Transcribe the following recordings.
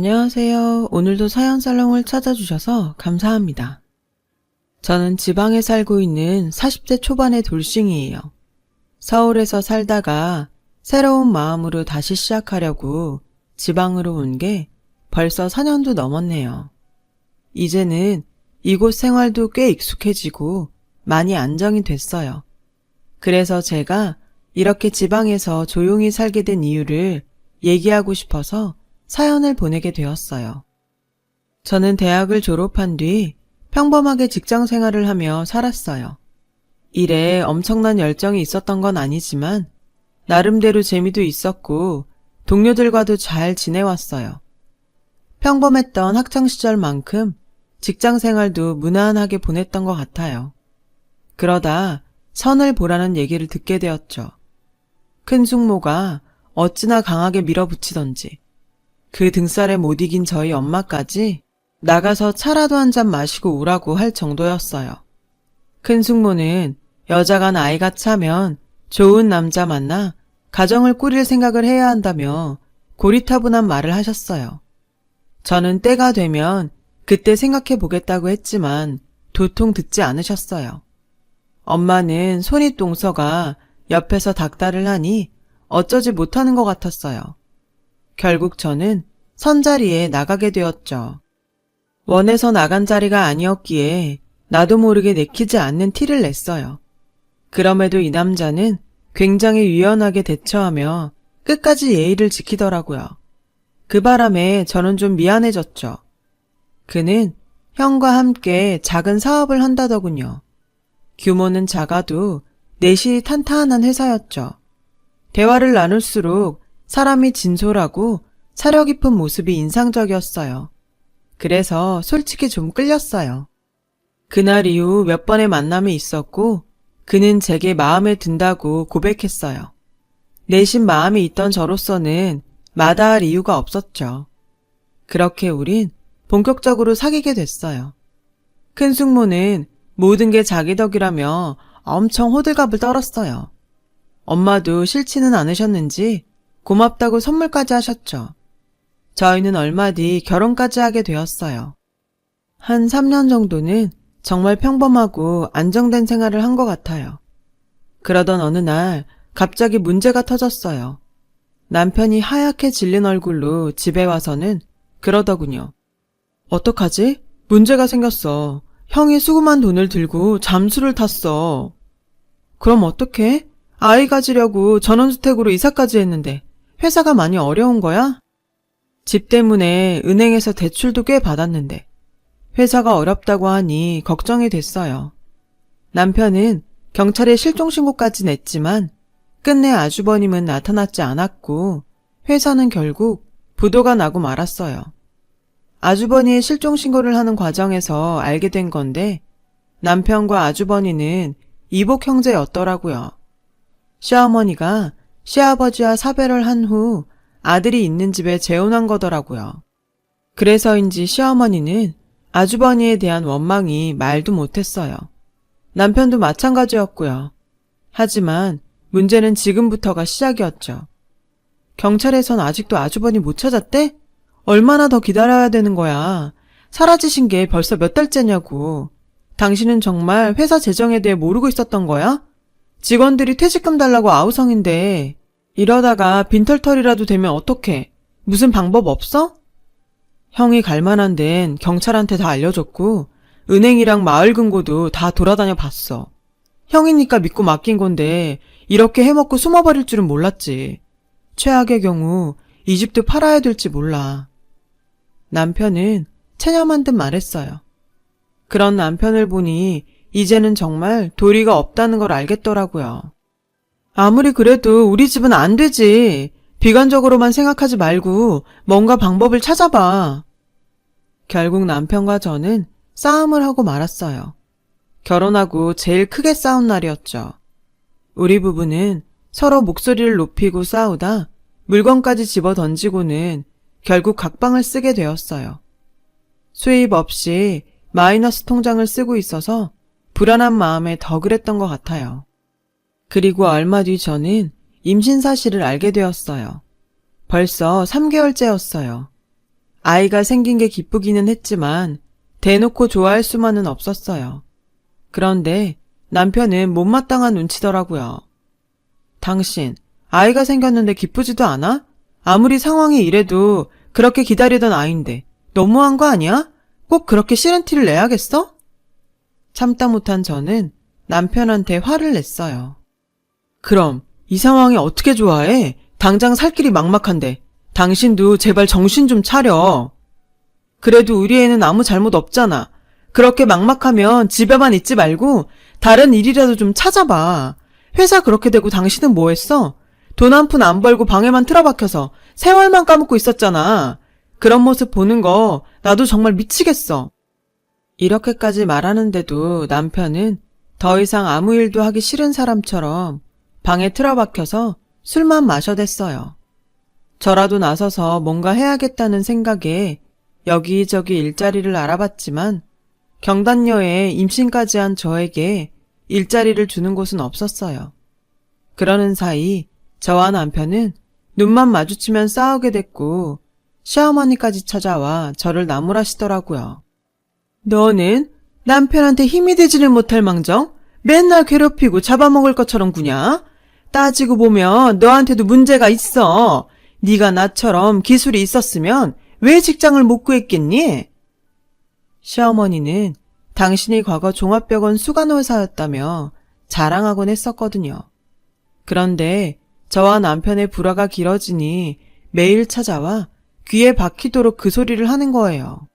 안녕하세요. 오늘도 사연 살롱을 찾아주셔서 감사합니다. 저는 지방에 살고 있는 40대 초반의 돌싱이에요. 서울에서 살다가 새로운 마음으로 다시 시작하려고 지방으로 온 게 벌써 4년도 넘었네요. 이제는 이곳 생활도 꽤 익숙해지고 많이 안정이 됐어요. 그래서 제가 이렇게 지방에서 조용히 살게 된 이유를 얘기하고 싶어서 사연을 보내게 되었어요. 저는 대학을 졸업한 뒤 평범하게 직장 생활을 하며 살았어요. 일에 엄청난 열정이 있었던 건 아니지만 나름대로 재미도 있었고 동료들과도 잘 지내왔어요. 평범했던 학창시절만큼 직장 생활도 무난하게 보냈던 것 같아요. 그러다 선을 보라는 얘기를 듣게 되었죠. 큰 숙모가 어찌나 강하게 밀어붙이던지 그 등살에 못 이긴 저희 엄마까지 나가서 차라도 한 잔 마시고 오라고 할 정도였어요. 큰 숙모는 여자가 나이가 차면 좋은 남자 만나 가정을 꾸릴 생각을 해야 한다며 고리타분한 말을 하셨어요. 저는 때가 되면 그때 생각해 보겠다고 했지만 도통 듣지 않으셨어요. 엄마는 손이 똥서가 옆에서 닥달을 하니 어쩌지 못하는 것 같았어요. 결국 저는 선자리에 나가게 되었죠. 원해서 나간 자리가 아니었기에 나도 모르게 내키지 않는 티를 냈어요. 그럼에도 이 남자는 굉장히 유연하게 대처하며 끝까지 예의를 지키더라고요. 그 바람에 저는 좀 미안해졌죠. 그는 형과 함께 작은 사업을 한다더군요. 규모는 작아도 내실이 탄탄한 회사였죠. 대화를 나눌수록 사람이 진솔하고 사려 깊은 모습이 인상적이었어요. 그래서 솔직히 좀 끌렸어요. 그날 이후 몇 번의 만남이 있었고 그는 제게 마음에 든다고 고백했어요. 내심 마음이 있던 저로서는 마다할 이유가 없었죠. 그렇게 우린 본격적으로 사귀게 됐어요. 큰 숙모는 모든 게 자기 덕이라며 엄청 호들갑을 떨었어요. 엄마도 싫지는 않으셨는지 고맙다고 선물까지 하셨죠. 저희는 얼마 뒤 결혼까지 하게 되었어요. 한 3년 정도는 정말 평범하고 안정된 생활을 한 것 같아요. 그러던 어느 날 갑자기 문제가 터졌어요. 남편이 하얗게 질린 얼굴로 집에 와서는 그러더군요. 어떡하지? 문제가 생겼어. 형이 수금한 돈을 들고 잠수를 탔어. 그럼 어떡해? 아이 가지려고 전원주택으로 이사까지 했는데 회사가 많이 어려운 거야? 집 때문에 은행에서 대출도 꽤 받았는데 회사가 어렵다고 하니 걱정이 됐어요. 남편은 경찰에 실종신고까지 냈지만 끝내 아주버님은 나타났지 않았고 회사는 결국 부도가 나고 말았어요. 아주버니의 실종신고를 하는 과정에서 알게 된 건데 남편과 아주버니는 이복 형제였더라고요. 시어머니가 시아버지와 사별을 한 후 아들이 있는 집에 재혼한 거더라고요. 그래서인지 시어머니는 아주버니에 대한 원망이 말도 못했어요. 남편도 마찬가지였고요. 하지만 문제는 지금부터가 시작이었죠. 경찰에선 아직도 아주버니 못 찾았대? 얼마나 더 기다려야 되는 거야. 사라지신 게 벌써 몇 달째냐고. 당신은 정말 회사 재정에 대해 모르고 있었던 거야? 직원들이 퇴직금 달라고 아우성인데 이러다가 빈털털이라도 되면 어떡해? 무슨 방법 없어? 형이 갈 만한 데는 경찰한테 다 알려줬고 은행이랑 마을 금고도 다 돌아다녀 봤어. 형이니까 믿고 맡긴 건데 이렇게 해먹고 숨어버릴 줄은 몰랐지. 최악의 경우 이 집도 팔아야 될지 몰라. 남편은 체념한 듯 말했어요. 그런 남편을 보니 이제는 정말 도리가 없다는 걸 알겠더라고요. 아무리 그래도 우리 집은 안 되지. 비관적으로만 생각하지 말고 뭔가 방법을 찾아봐. 결국 남편과 저는 싸움을 하고 말았어요. 결혼하고 제일 크게 싸운 날이었죠. 우리 부부는 서로 목소리를 높이고 싸우다 물건까지 집어 던지고는 결국 각방을 쓰게 되었어요. 수입 없이 마이너스 통장을 쓰고 있어서 불안한 마음에 더 그랬던 것 같아요. 그리고 얼마 뒤 저는 임신 사실을 알게 되었어요. 벌써 3개월째였어요. 아이가 생긴 게 기쁘기는 했지만 대놓고 좋아할 수만은 없었어요. 그런데 남편은 못마땅한 눈치더라고요. 당신, 아이가 생겼는데 기쁘지도 않아? 아무리 상황이 이래도 그렇게 기다리던 아이인데 너무한 거 아니야? 꼭 그렇게 싫은 티를 내야겠어? 참다 못한 저는 남편한테 화를 냈어요. 그럼 이 상황이 어떻게 좋아해? 당장 살 길이 막막한데 당신도 제발 정신 좀 차려. 그래도 우리 애는 아무 잘못 없잖아. 그렇게 막막하면 집에만 있지 말고 다른 일이라도 좀 찾아봐. 회사 그렇게 되고 당신은 뭐 했어? 돈 한 푼 안 벌고 방에만 틀어박혀서 세월만 까먹고 있었잖아. 그런 모습 보는 거 나도 정말 미치겠어. 이렇게까지 말하는데도 남편은 더 이상 아무 일도 하기 싫은 사람처럼 방에 틀어박혀서 술만 마셔댔어요. 저라도 나서서 뭔가 해야겠다는 생각에 여기저기 일자리를 알아봤지만 경단녀에 임신까지 한 저에게 일자리를 주는 곳은 없었어요. 그러는 사이 저와 남편은 눈만 마주치면 싸우게 됐고 시어머니까지 찾아와 저를 나무라시더라고요. 너는 남편한테 힘이 되지를 못할 망정 맨날 괴롭히고 잡아먹을 것처럼 구냐? 따지고 보면 너한테도 문제가 있어. 네가 나처럼 기술이 있었으면 왜 직장을 못 구했겠니? 시어머니는 당신이 과거 종합병원 수간호사였다며 자랑하곤 했었거든요. 그런데 저와 남편의 불화가 길어지니 매일 찾아와 귀에 박히도록 그 소리를 하는 거예요.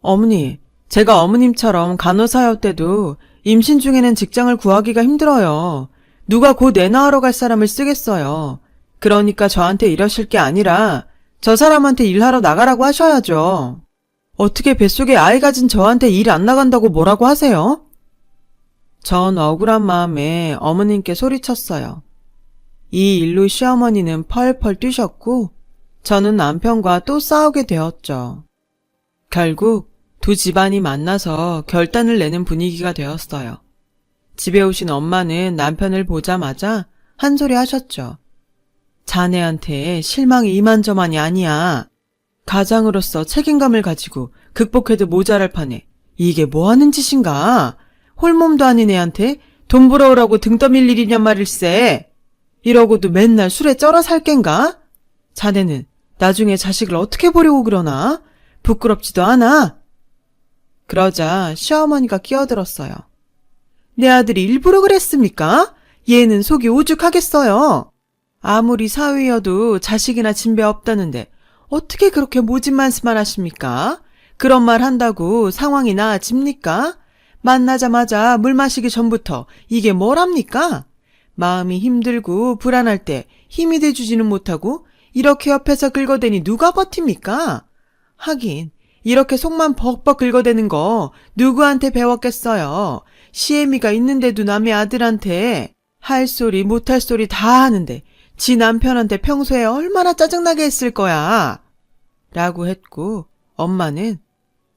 어머니, 제가 어머님처럼 간호사였대도 임신 중에는 직장을 구하기가 힘들어요. 누가 곧 애 낳으러 갈 사람을 쓰겠어요. 그러니까 저한테 이러실 게 아니라 저 사람한테 일하러 나가라고 하셔야죠. 어떻게 뱃속에 아이 가진 저한테 일 안 나간다고 뭐라고 하세요? 전 억울한 마음에 어머님께 소리쳤어요. 이 일로 시어머니는 펄펄 뛰셨고 저는 남편과 또 싸우게 되었죠. 결국 두 집안이 만나서 결단을 내는 분위기가 되었어요. 집에 오신 엄마는 남편을 보자마자 한 소리 하셨죠. 자네한테 실망이 이만저만이 아니야. 가장으로서 책임감을 가지고 극복해도 모자랄 판에 이게 뭐 하는 짓인가? 홀몸도 아닌 애한테 돈 벌어오라고 등 떠밀 일이냔 말일세. 이러고도 맨날 술에 쩔어 살 겐가? 자네는 나중에 자식을 어떻게 보려고 그러나? 부끄럽지도 않아? 그러자 시어머니가 끼어들었어요. 내 아들이 일부러 그랬습니까? 얘는 속이 오죽하겠어요. 아무리 사위여도 자식이나 진배 없다는데 어떻게 그렇게 모진 말씀만 하십니까? 그런 말 한다고 상황이 나아집니까? 만나자마자 물 마시기 전부터 이게 뭐랍니까? 마음이 힘들고 불안할 때 힘이 돼주지는 못하고 이렇게 옆에서 긁어대니 누가 버팁니까? 하긴 이렇게 속만 벅벅 긁어대는 거 누구한테 배웠겠어요. 시애미가 있는데도 남의 아들한테 할 소리 못할 소리 다 하는데 지 남편한테 평소에 얼마나 짜증나게 했을 거야. 라고 했고 엄마는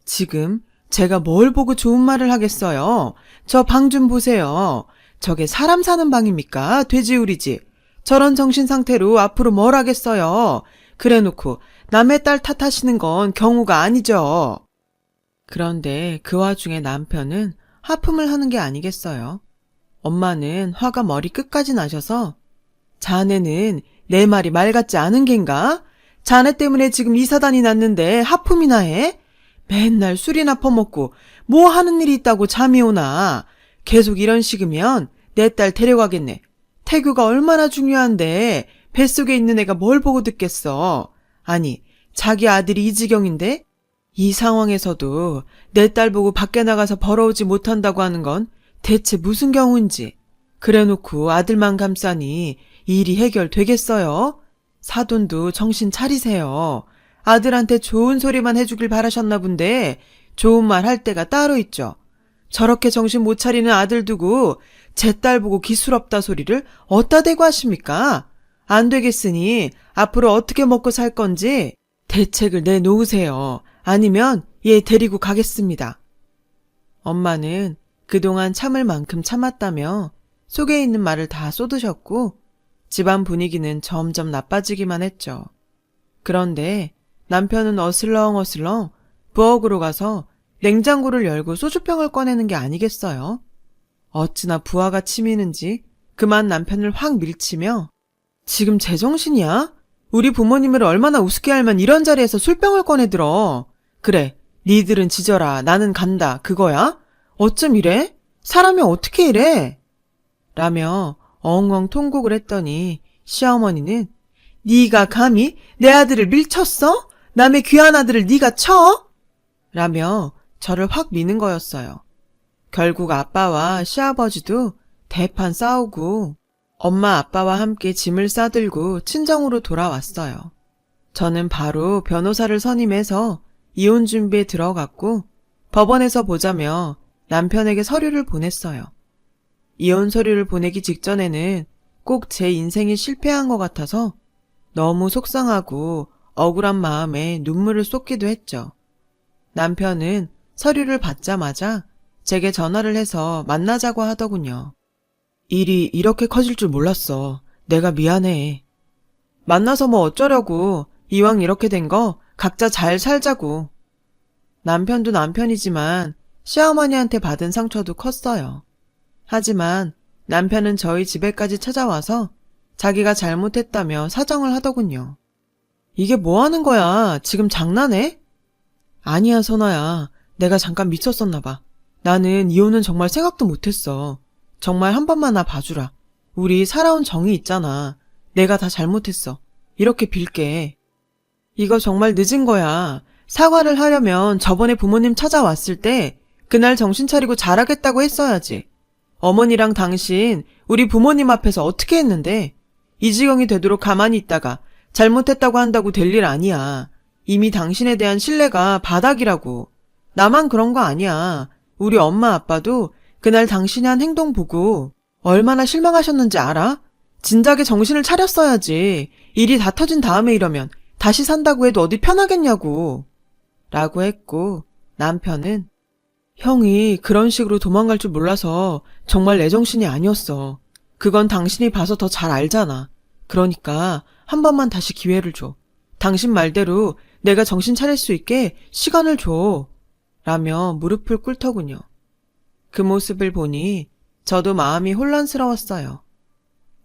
지금 제가 뭘 보고 좋은 말을 하겠어요. 저 방 좀 보세요. 저게 사람 사는 방입니까? 돼지우리지. 저런 정신 상태로 앞으로 뭘 하겠어요. 그래 놓고 남의 딸 탓하시는 건 경우가 아니죠. 그런데 그 와중에 남편은 하품을 하는 게 아니겠어요. 엄마는 화가 머리 끝까지 나셔서 자네는 내 말이 말 같지 않은 겐가? 자네 때문에 지금 이 사단이 났는데 하품이나 해? 맨날 술이나 퍼먹고 뭐 하는 일이 있다고 잠이 오나? 계속 이런 식이면 내 딸 데려가겠네. 태교가 얼마나 중요한데 뱃속에 있는 애가 뭘 보고 듣겠어. 아니, 자기 아들이 이 지경인데? 이 상황에서도 내 딸 보고 밖에 나가서 벌어오지 못한다고 하는 건 대체 무슨 경우인지. 그래 놓고 아들만 감싸니 일이 해결되겠어요? 사돈도 정신 차리세요. 아들한테 좋은 소리만 해주길 바라셨나 본데 좋은 말 할 때가 따로 있죠. 저렇게 정신 못 차리는 아들 두고 제 딸 보고 기술없다 소리를 어디다 대고 하십니까? 안 되겠으니 앞으로 어떻게 먹고 살 건지 대책을 내놓으세요. 아니면 얘 데리고 가겠습니다. 엄마는 그동안 참을 만큼 참았다며 속에 있는 말을 다 쏟으셨고 집안 분위기는 점점 나빠지기만 했죠. 그런데 남편은 어슬렁어슬렁 부엌으로 가서 냉장고를 열고 소주병을 꺼내는 게 아니겠어요? 어찌나 부하가 치미는지 그만 남편을 확 밀치며 지금 제정신이야? 우리 부모님을 얼마나 우습게 알면 이런 자리에서 술병을 꺼내들어. 그래, 니들은 지져라. 나는 간다. 그거야? 어쩜 이래? 사람이 어떻게 이래? 라며 엉엉 통곡을 했더니 시어머니는 네가 감히 내 아들을 밀쳤어? 남의 귀한 아들을 네가 쳐? 라며 저를 확 미는 거였어요. 결국 아빠와 시아버지도 대판 싸우고 엄마 아빠와 함께 짐을 싸들고 친정으로 돌아왔어요. 저는 바로 변호사를 선임해서 이혼 준비에 들어갔고 법원에서 보자며 남편에게 서류를 보냈어요. 이혼 서류를 보내기 직전에는 꼭 제 인생이 실패한 것 같아서 너무 속상하고 억울한 마음에 눈물을 쏟기도 했죠. 남편은 서류를 받자마자 제게 전화를 해서 만나자고 하더군요. 일이 이렇게 커질 줄 몰랐어. 내가 미안해. 만나서 뭐 어쩌려고. 이왕 이렇게 된 거 각자 잘 살자고. 남편도 남편이지만 시어머니한테 받은 상처도 컸어요. 하지만 남편은 저희 집에까지 찾아와서 자기가 잘못했다며 사정을 하더군요. 이게 뭐 하는 거야? 지금 장난해? 아니야, 선아야. 내가 잠깐 미쳤었나 봐. 나는 이혼은 정말 생각도 못했어. 정말 한 번만 나 봐주라. 우리 살아온 정이 있잖아. 내가 다 잘못했어. 이렇게 빌게. 이거 정말 늦은 거야. 사과를 하려면 저번에 부모님 찾아왔을 때 그날 정신 차리고 잘하겠다고 했어야지. 어머니랑 당신 우리 부모님 앞에서 어떻게 했는데 이 지경이 되도록 가만히 있다가 잘못했다고 한다고 될 일 아니야. 이미 당신에 대한 신뢰가 바닥이라고. 나만 그런 거 아니야. 우리 엄마 아빠도 그날 당신이 한 행동 보고 얼마나 실망하셨는지 알아? 진작에 정신을 차렸어야지. 일이 다 터진 다음에 이러면 다시 산다고 해도 어디 편하겠냐고. 라고 했고 남편은 형이 그런 식으로 도망갈 줄 몰라서 정말 내 정신이 아니었어. 그건 당신이 봐서 더 잘 알잖아. 그러니까 한 번만 다시 기회를 줘. 당신 말대로 내가 정신 차릴 수 있게 시간을 줘. 라며 무릎을 꿇더군요. 그 모습을 보니 저도 마음이 혼란스러웠어요.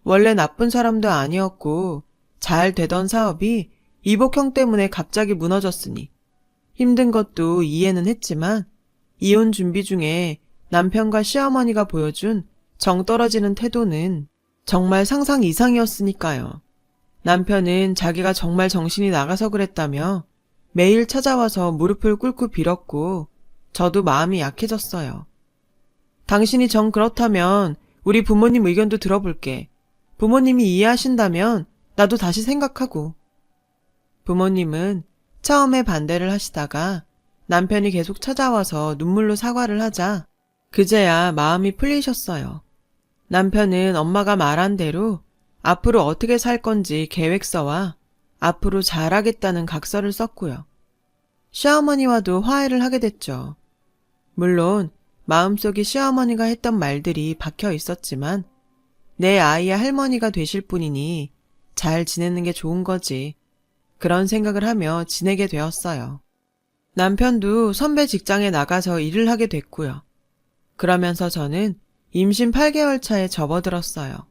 원래 나쁜 사람도 아니었고 잘 되던 사업이 이복형 때문에 갑자기 무너졌으니 힘든 것도 이해는 했지만 이혼 준비 중에 남편과 시어머니가 보여준 정 떨어지는 태도는 정말 상상 이상이었으니까요. 남편은 자기가 정말 정신이 나가서 그랬다며 매일 찾아와서 무릎을 꿇고 빌었고 저도 마음이 약해졌어요. 당신이 정 그렇다면 우리 부모님 의견도 들어볼게. 부모님이 이해하신다면 나도 다시 생각하고. 부모님은 처음에 반대를 하시다가 남편이 계속 찾아와서 눈물로 사과를 하자 그제야 마음이 풀리셨어요. 남편은 엄마가 말한 대로 앞으로 어떻게 살 건지 계획서와 앞으로 잘하겠다는 각서를 썼고요. 시어머니와도 화해를 하게 됐죠. 물론 마음속에 시어머니가 했던 말들이 박혀 있었지만 내 아이의 할머니가 되실 분이니 잘 지내는 게 좋은 거지. 그런 생각을 하며 지내게 되었어요. 남편도 선배 직장에 나가서 일을 하게 됐고요. 그러면서 저는 임신 8개월 차에 접어들었어요.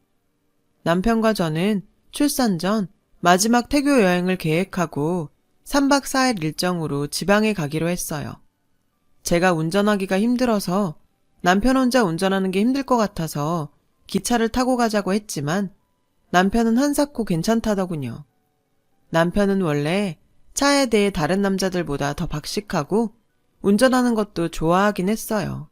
남편과 저는 출산 전 마지막 태교 여행을 계획하고 3박 4일 일정으로 지방에 가기로 했어요. 제가 운전하기가 힘들어서 남편 혼자 운전하는 게 힘들 것 같아서 기차를 타고 가자고 했지만 남편은 한사코 괜찮다더군요. 남편은 원래 차에 대해 다른 남자들보다 더 박식하고 운전하는 것도 좋아하긴 했어요.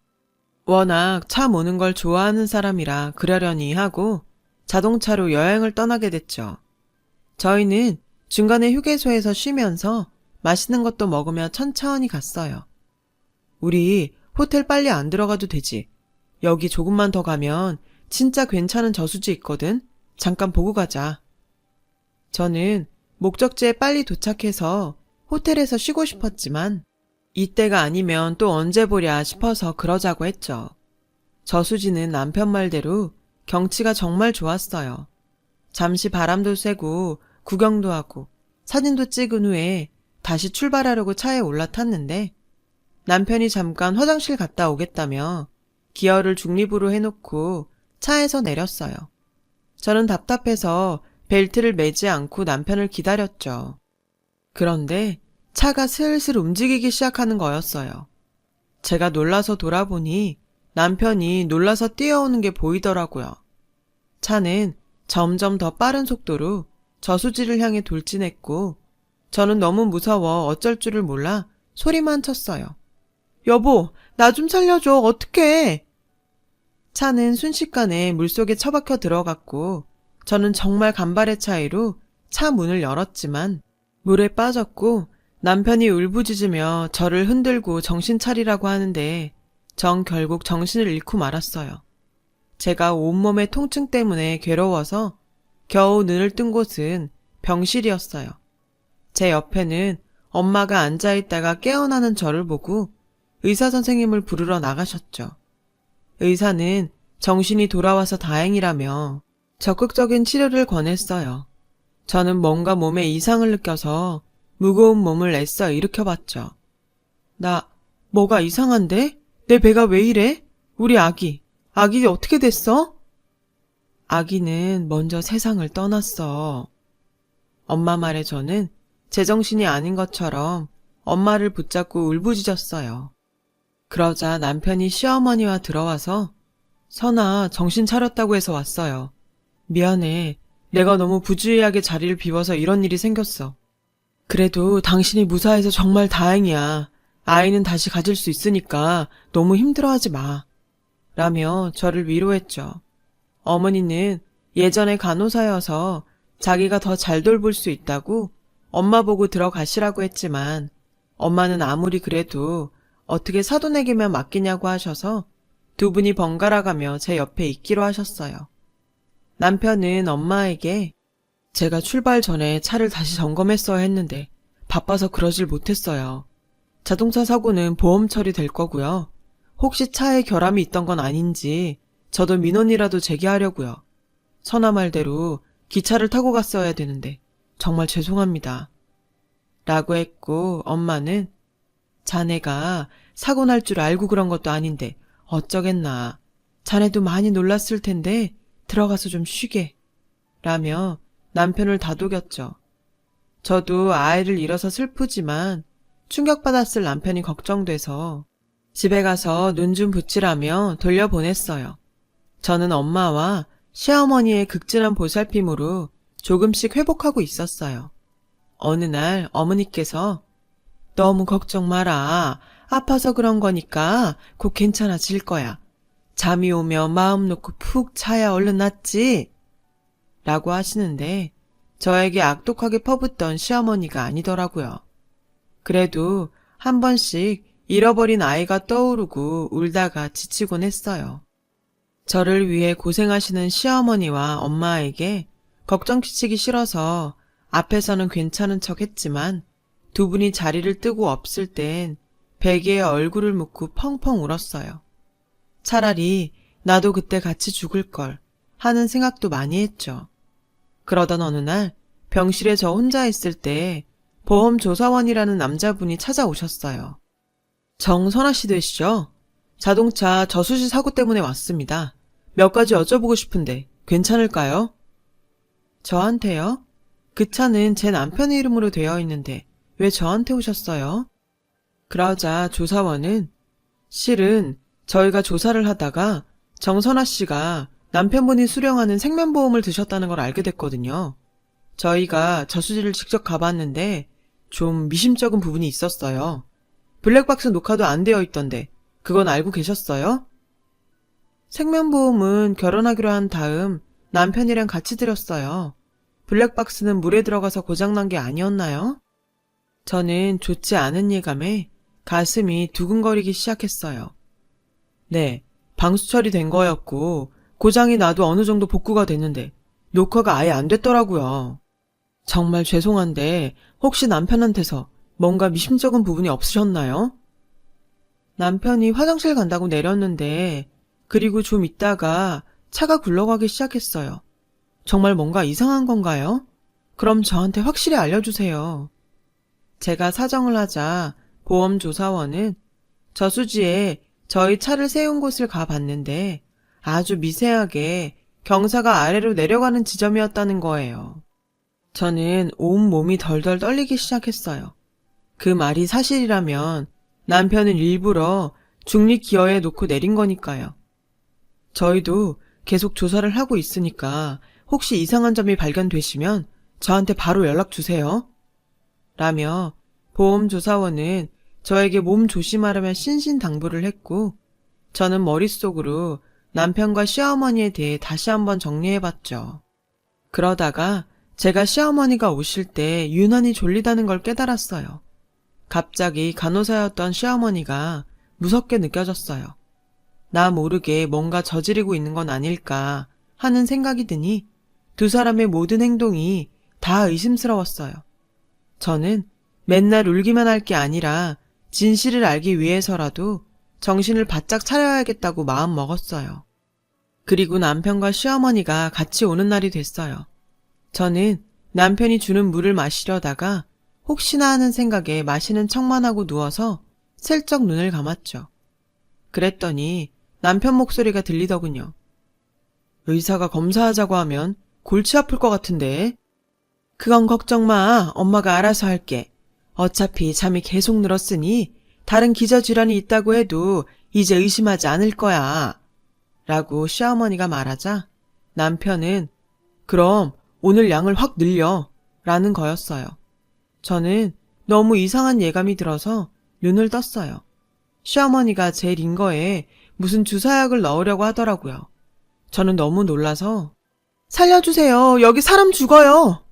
워낙 차 모는 걸 좋아하는 사람이라 그러려니 하고 자동차로 여행을 떠나게 됐죠. 저희는 중간에 휴게소에서 쉬면서 맛있는 것도 먹으며 천천히 갔어요. 우리 호텔 빨리 안 들어가도 되지. 여기 조금만 더 가면 진짜 괜찮은 저수지 있거든. 잠깐 보고 가자. 저는 목적지에 빨리 도착해서 호텔에서 쉬고 싶었지만 이때가 아니면 또 언제 보랴 싶어서 그러자고 했죠. 저수지는 남편 말대로 경치가 정말 좋았어요. 잠시 바람도 쐬고 구경도 하고 사진도 찍은 후에 다시 출발하려고 차에 올라탔는데 남편이 잠깐 화장실 갔다 오겠다며 기어를 중립으로 해놓고 차에서 내렸어요. 저는 답답해서 벨트를 매지 않고 남편을 기다렸죠. 그런데 차가 슬슬 움직이기 시작하는 거였어요. 제가 놀라서 돌아보니 남편이 놀라서 뛰어오는 게 보이더라고요. 차는 점점 더 빠른 속도로 저수지를 향해 돌진했고 저는 너무 무서워 어쩔 줄을 몰라 소리만 쳤어요. 여보, 나 좀 살려줘. 어떡해. 차는 순식간에 물속에 처박혀 들어갔고 저는 정말 간발의 차이로 차 문을 열었지만 물에 빠졌고 남편이 울부짖으며 저를 흔들고 정신 차리라고 하는데 전 결국 정신을 잃고 말았어요. 제가 온몸의 통증 때문에 괴로워서 겨우 눈을 뜬 곳은 병실이었어요. 제 옆에는 엄마가 앉아있다가 깨어나는 저를 보고 의사 선생님을 부르러 나가셨죠. 의사는 정신이 돌아와서 다행이라며 적극적인 치료를 권했어요. 저는 뭔가 몸에 이상을 느껴서 무거운 몸을 애써 일으켜봤죠. 나, 뭐가 이상한데? 내 배가 왜 이래? 우리 아기, 아기 어떻게 됐어? 아기는 먼저 세상을 떠났어. 엄마 말에 저는 제정신이 아닌 것처럼 엄마를 붙잡고 울부짖었어요. 그러자 남편이 시어머니와 들어와서 선아 정신 차렸다고 해서 왔어요. 미안해. 내가 너무 부주의하게 자리를 비워서 이런 일이 생겼어. 그래도 당신이 무사해서 정말 다행이야. 아이는 다시 가질 수 있으니까 너무 힘들어하지 마. 라며 저를 위로했죠. 어머니는 예전에 간호사여서 자기가 더 잘 돌볼 수 있다고 엄마 보고 들어가시라고 했지만 엄마는 아무리 그래도 어떻게 사돈에게만 맡기냐고 하셔서 두 분이 번갈아 가며 제 옆에 있기로 하셨어요. 남편은 엄마에게 제가 출발 전에 차를 다시 점검했어야 했는데 바빠서 그러질 못했어요. 자동차 사고는 보험 처리될 거고요. 혹시 차에 결함이 있던 건 아닌지 저도 민원이라도 제기하려고요. 선아 말대로 기차를 타고 갔어야 되는데 정말 죄송합니다. 라고 했고 엄마는 자네가 사고 날 줄 알고 그런 것도 아닌데 어쩌겠나. 자네도 많이 놀랐을 텐데 들어가서 좀 쉬게. 라며 남편을 다독였죠. 저도 아이를 잃어서 슬프지만 충격받았을 남편이 걱정돼서 집에 가서 눈 좀 붙이라며 돌려보냈어요. 저는 엄마와 시어머니의 극진한 보살핌으로 조금씩 회복하고 있었어요. 어느 날 어머니께서 너무 걱정 마라. 아파서 그런 거니까 곧 괜찮아질 거야. 잠이 오면 마음 놓고 푹 자야 얼른 낫지. 라고 하시는데 저에게 악독하게 퍼붓던 시어머니가 아니더라고요. 그래도 한 번씩 잃어버린 아이가 떠오르고 울다가 지치곤 했어요. 저를 위해 고생하시는 시어머니와 엄마에게 걱정 끼치기 싫어서 앞에서는 괜찮은 척 했지만 두 분이 자리를 뜨고 없을 땐 베개에 얼굴을 묻고 펑펑 울었어요. 차라리 나도 그때 같이 죽을 걸 하는 생각도 많이 했죠. 그러던 어느 날 병실에 저 혼자 있을 때 보험조사원이라는 남자분이 찾아오셨어요. 정선아 씨 되시죠? 자동차 저수지 사고 때문에 왔습니다. 몇 가지 여쭤보고 싶은데 괜찮을까요? 저한테요? 그 차는 제 남편의 이름으로 되어 있는데 왜 저한테 오셨어요? 그러자 조사원은 실은 저희가 조사를 하다가 정선아 씨가 남편분이 수령하는 생명보험을 드셨다는 걸 알게 됐거든요. 저희가 저수지를 직접 가봤는데 좀 미심쩍은 부분이 있었어요. 블랙박스 녹화도 안 되어 있던데 그건 알고 계셨어요? 생명보험은 결혼하기로 한 다음 남편이랑 같이 들었어요. 블랙박스는 물에 들어가서 고장난 게 아니었나요? 저는 좋지 않은 예감에 가슴이 두근거리기 시작했어요. 네, 방수 처리된 거였고 고장이 나도 어느 정도 복구가 됐는데 녹화가 아예 안 됐더라고요. 정말 죄송한데 혹시 남편한테서 뭔가 미심쩍은 부분이 없으셨나요? 남편이 화장실 간다고 내렸는데 그리고 좀 있다가 차가 굴러가기 시작했어요. 정말 뭔가 이상한 건가요? 그럼 저한테 확실히 알려주세요. 제가 사정을 하자 보험조사원은 저수지에 저희 차를 세운 곳을 가봤는데 아주 미세하게 경사가 아래로 내려가는 지점이었다는 거예요. 저는 온 몸이 덜덜 떨리기 시작했어요. 그 말이 사실이라면 남편은 일부러 중립 기어에 놓고 내린 거니까요. 저희도 계속 조사를 하고 있으니까 혹시 이상한 점이 발견되시면 저한테 바로 연락 주세요. 라며 보험조사원은 저에게 몸 조심하라며 신신당부를 했고 저는 머릿속으로 남편과 시어머니에 대해 다시 한번 정리해봤죠. 그러다가 제가 시어머니가 오실 때 유난히 졸리다는 걸 깨달았어요. 갑자기 간호사였던 시어머니가 무섭게 느껴졌어요. 나 모르게 뭔가 저지르고 있는 건 아닐까 하는 생각이 드니 두 사람의 모든 행동이 다 의심스러웠어요. 저는 맨날 울기만 할 게 아니라 진실을 알기 위해서라도 정신을 바짝 차려야겠다고 마음 먹었어요. 그리고 남편과 시어머니가 같이 오는 날이 됐어요. 저는 남편이 주는 물을 마시려다가 혹시나 하는 생각에 마시는 척만 하고 누워서 슬쩍 눈을 감았죠. 그랬더니 남편 목소리가 들리더군요. 의사가 검사하자고 하면 골치 아플 것 같은데. 그건 걱정 마. 엄마가 알아서 할게. 어차피 잠이 계속 늘었으니 다른 기저질환이 있다고 해도 이제 의심하지 않을 거야. 라고 시어머니가 말하자 남편은 그럼 오늘 양을 확 늘려. 라는 거였어요. 저는 너무 이상한 예감이 들어서 눈을 떴어요. 시어머니가 제 링거에 무슨 주사약을 넣으려고 하더라고요. 저는 너무 놀라서 살려주세요. 여기 사람 죽어요.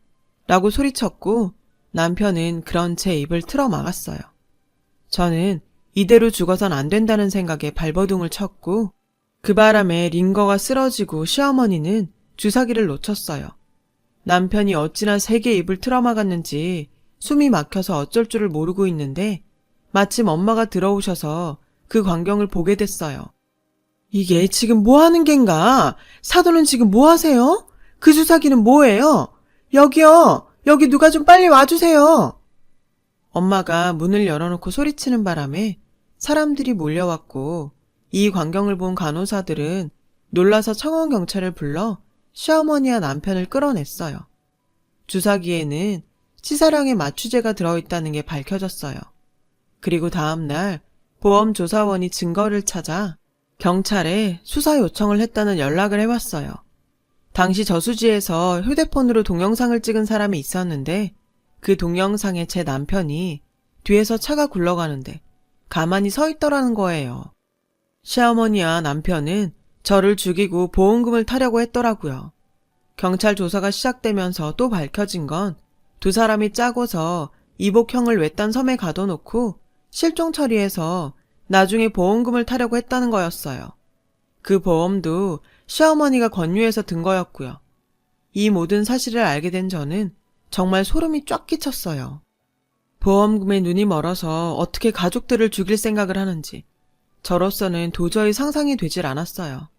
라고 소리쳤고 남편은 그런 제 입을 틀어 막았어요. 저는 이대로 죽어선 안 된다는 생각에 발버둥을 쳤고 그 바람에 링거가 쓰러지고 시어머니는 주사기를 놓쳤어요. 남편이 어찌나 세게 입을 틀어막았는지 숨이 막혀서 어쩔 줄을 모르고 있는데 마침 엄마가 들어오셔서 그 광경을 보게 됐어요. 이게 지금 뭐 하는 겐가? 사돈은 지금 뭐 하세요? 그 주사기는 뭐예요? 여기요! 여기 누가 좀 빨리 와주세요! 엄마가 문을 열어놓고 소리치는 바람에 사람들이 몰려왔고 이 광경을 본 간호사들은 놀라서 청원 경찰을 불러 시어머니와 남편을 끌어냈어요. 주사기에는 치사량의 마취제가 들어있다는 게 밝혀졌어요. 그리고 다음날 보험조사원이 증거를 찾아 경찰에 수사 요청을 했다는 연락을 해왔어요. 당시 저수지에서 휴대폰으로 동영상을 찍은 사람이 있었는데 그 동영상에 제 남편이 뒤에서 차가 굴러가는데 가만히 서 있더라는 거예요. 시어머니와 남편은 저를 죽이고 보험금을 타려고 했더라고요. 경찰 조사가 시작되면서 또 밝혀진 건 두 사람이 짜고서 이복형을 외딴 섬에 가둬놓고 실종 처리해서 나중에 보험금을 타려고 했다는 거였어요. 그 보험도 시어머니가 권유해서 든 거였고요. 이 모든 사실을 알게 된 저는 정말 소름이 쫙 끼쳤어요. 보험금에 눈이 멀어서 어떻게 가족들을 죽일 생각을 하는지 저로서는 도저히 상상이 되질 않았어요.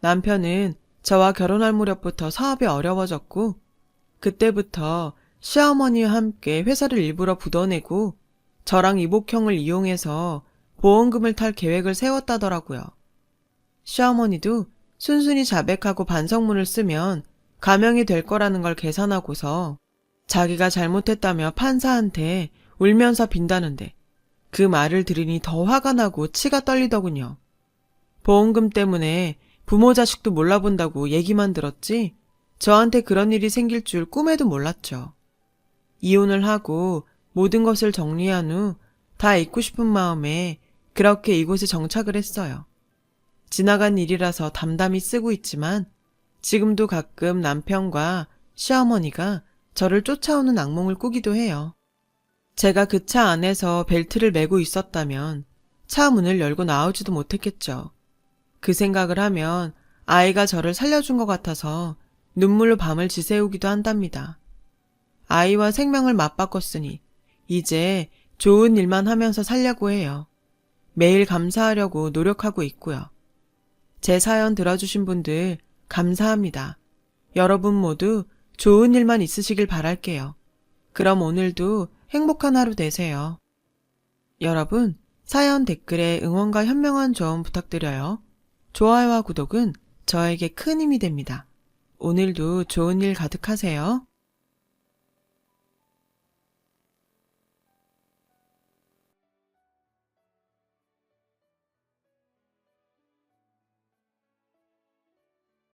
남편은 저와 결혼할 무렵부터 사업이 어려워졌고 그때부터 시어머니와 함께 회사를 일부러 부도내고 저랑 이복형을 이용해서 보험금을 탈 계획을 세웠다더라고요. 시어머니도 순순히 자백하고 반성문을 쓰면 감형이 될 거라는 걸 계산하고서 자기가 잘못했다며 판사한테 울면서 빈다는데 그 말을 들으니 더 화가 나고 치가 떨리더군요. 보험금 때문에 부모 자식도 몰라본다고 얘기만 들었지 저한테 그런 일이 생길 줄 꿈에도 몰랐죠. 이혼을 하고 모든 것을 정리한 후 다 잊고 싶은 마음에 그렇게 이곳에 정착을 했어요. 지나간 일이라서 담담히 쓰고 있지만 지금도 가끔 남편과 시어머니가 저를 쫓아오는 악몽을 꾸기도 해요. 제가 그 차 안에서 벨트를 매고 있었다면 차 문을 열고 나오지도 못했겠죠. 그 생각을 하면 아이가 저를 살려준 것 같아서 눈물로 밤을 지새우기도 한답니다. 아이와 생명을 맞바꿨으니 이제 좋은 일만 하면서 살려고 해요. 매일 감사하려고 노력하고 있고요. 제 사연 들어주신 분들 감사합니다. 여러분 모두 좋은 일만 있으시길 바랄게요. 그럼 오늘도 행복한 하루 되세요. 여러분, 사연 댓글에 응원과 현명한 조언 부탁드려요. 좋아요와 구독은 저에게 큰 힘이 됩니다. 오늘도 좋은 일 가득하세요.